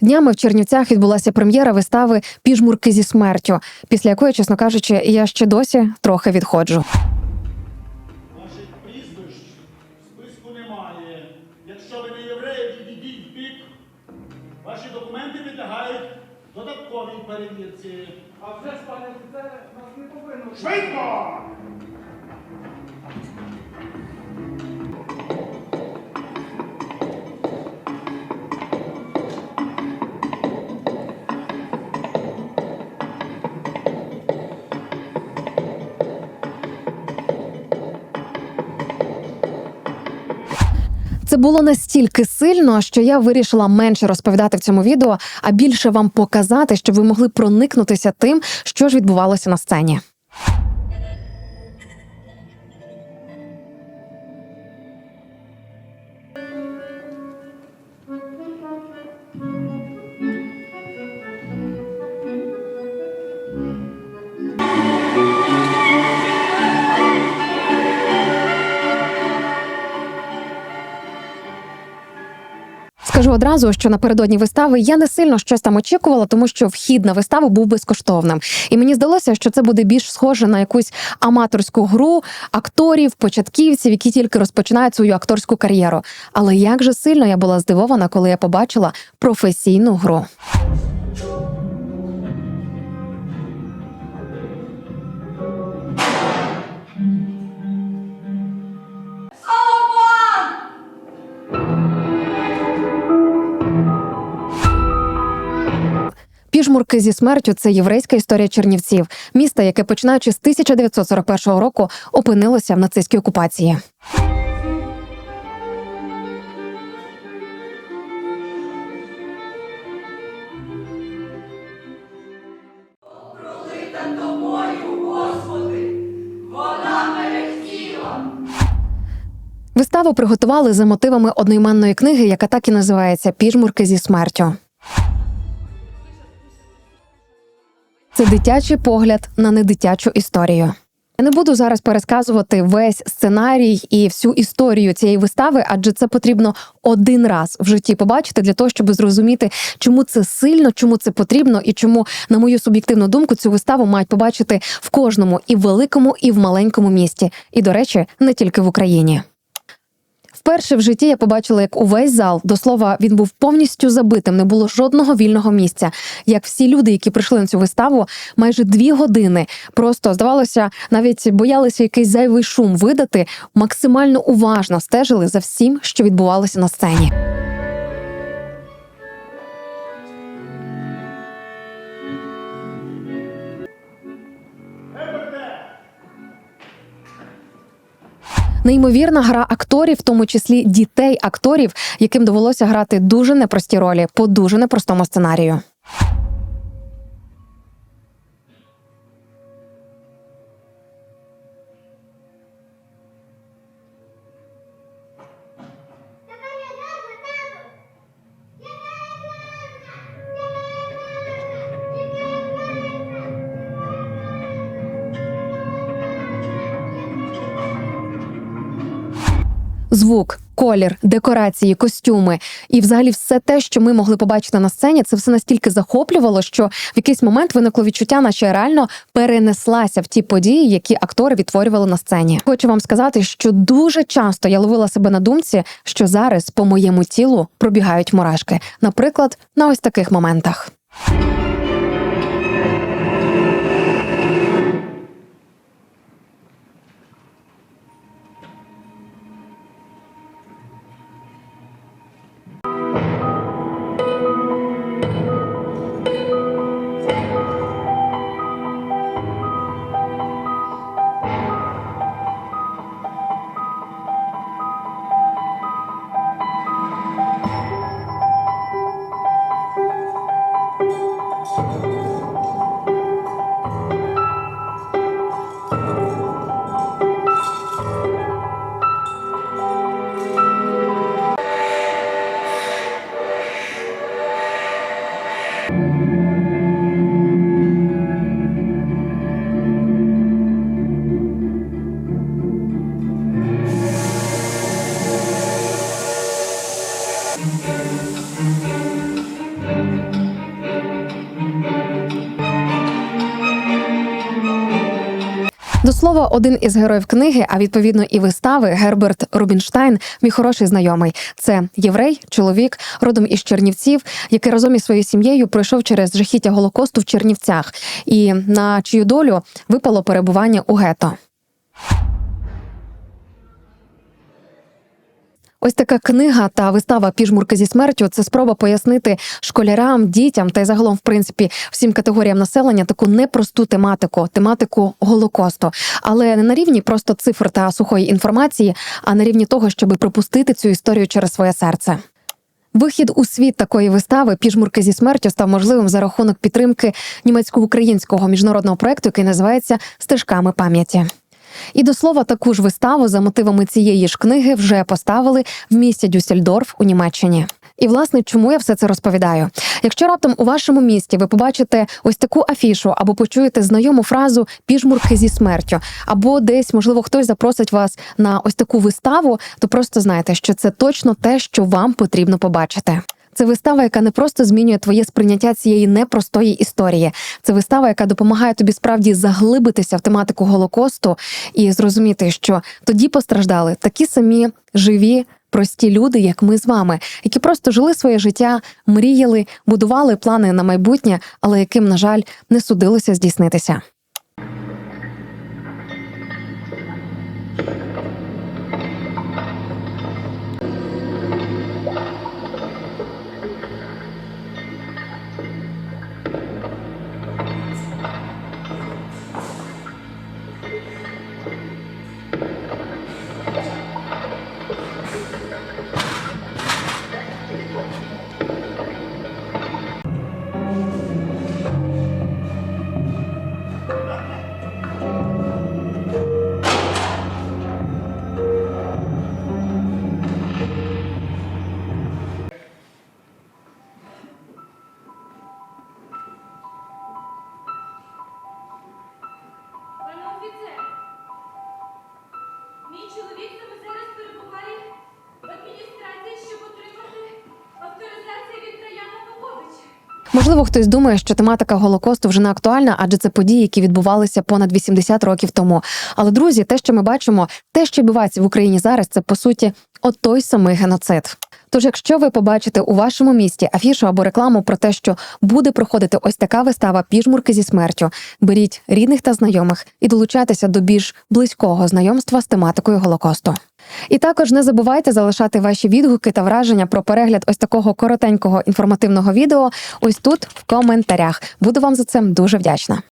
Днями в Чернівцях відбулася прем'єра вистави Піжмурки зі смертю, після якої, чесно кажучи, я ще досі трохи відходжу. Ваших прізвищ в списку немає. Якщо ви не євреї, відійдіть в бік. Ваші документи підлягають додатковій перевірці. А вже ж, пане офіцере, нас не повинно. Швидко! Це було настільки сильно, що я вирішила менше розповідати в цьому відео, а більше вам показати, щоб ви могли проникнутися тим, що ж відбувалося на сцені. Скажу одразу, що напередодні вистави я не сильно щось там очікувала, тому що вхід на виставу був безкоштовним. І мені здалося, що це буде більш схоже на якусь аматорську гру акторів, початківців, які тільки розпочинають свою акторську кар'єру. Але як же сильно я була здивована, коли я побачила професійну гру. Піжмурки зі смертю це єврейська історія Чернівців, міста, яке починаючи з 1941 року опинилося в нацистській окупації. Виставу приготували за мотивами одноіменної книги, яка так і називається Піжмурки зі смертю. Це дитячий погляд на недитячу історію. Я не буду зараз пересказувати весь сценарій і всю історію цієї вистави, адже це потрібно один раз в житті побачити для того, щоб зрозуміти, чому це сильно, чому це потрібно, і чому, на мою суб'єктивну думку, цю виставу мають побачити в кожному і в великому, і в маленькому місті. І, до речі, не тільки в Україні. Вперше в житті я побачила, як увесь зал, до слова, він був повністю забитим, не було жодного вільного місця. Як всі люди, які прийшли на цю виставу, майже дві години просто здавалося, навіть боялися якийсь зайвий шум видати, максимально уважно стежили за всім, що відбувалося на сцені. Неймовірна гра акторів, в тому числі дітей акторів, яким довелося грати дуже непрості ролі по дуже непростому сценарію. Звук, колір, декорації, костюми і, взагалі, все те, що ми могли побачити на сцені, це все настільки захоплювало, що в якийсь момент виникло відчуття, наче реально перенеслася в ті події, які актори відтворювали на сцені. Хочу вам сказати, що дуже часто я ловила себе на думці, що зараз по моєму тілу пробігають мурашки, наприклад, на ось таких моментах. До слова, один із героїв книги, а відповідно і вистави Герберт Рубінштайн, мій хороший знайомий. Це єврей, чоловік, родом із Чернівців, який разом із своєю сім'єю пройшов через жахіття голокосту в Чернівцях, і на чию долю випало перебування у гето. Ось така книга та вистава Піжмурки зі смертю це спроба пояснити школярам, дітям та й загалом, в принципі, всім категоріям населення таку непросту тематику, тематику голокосту, але не на рівні просто цифр та сухої інформації, а на рівні того, щоб пропустити цю історію через своє серце. Вихід у світ такої вистави Піжмурки зі смертю став можливим за рахунок підтримки німецько-українського міжнародного проекту, який називається Стежками пам'яті. І до слова, таку ж виставу за мотивами цієї ж книги вже поставили в місті Дюссельдорф у Німеччині. І власне, чому я все це розповідаю? Якщо раптом у вашому місті ви побачите ось таку афішу або почуєте знайому фразу піжмурки зі смертю, або десь, можливо, хтось запросить вас на ось таку виставу, то просто знайте, що це точно те, що вам потрібно побачити. Це вистава, яка не просто змінює твоє сприйняття цієї непростої історії. Це вистава, яка допомагає тобі справді заглибитися в тематику голокосту і зрозуміти, що тоді постраждали такі самі живі. Прості люди, як ми з вами, які просто жили своє життя, мріяли, будували плани на майбутнє, але яким, на жаль, не судилося здійснитися. Можливо, хтось думає, що тематика голокосту вже не актуальна, адже це події, які відбувалися понад 80 років тому. Але друзі, те, що ми бачимо, те, що відбувається в Україні зараз, це по суті от той самий геноцид. Тож, якщо ви побачите у вашому місті афішу або рекламу про те, що буде проходити ось така вистава піжмурки зі смертю, беріть рідних та знайомих і долучайтеся до більш близького знайомства з тематикою голокосту. І також не забувайте залишати ваші відгуки та враження про перегляд ось такого коротенького інформативного відео ось тут в коментарях. Буду вам за це дуже вдячна.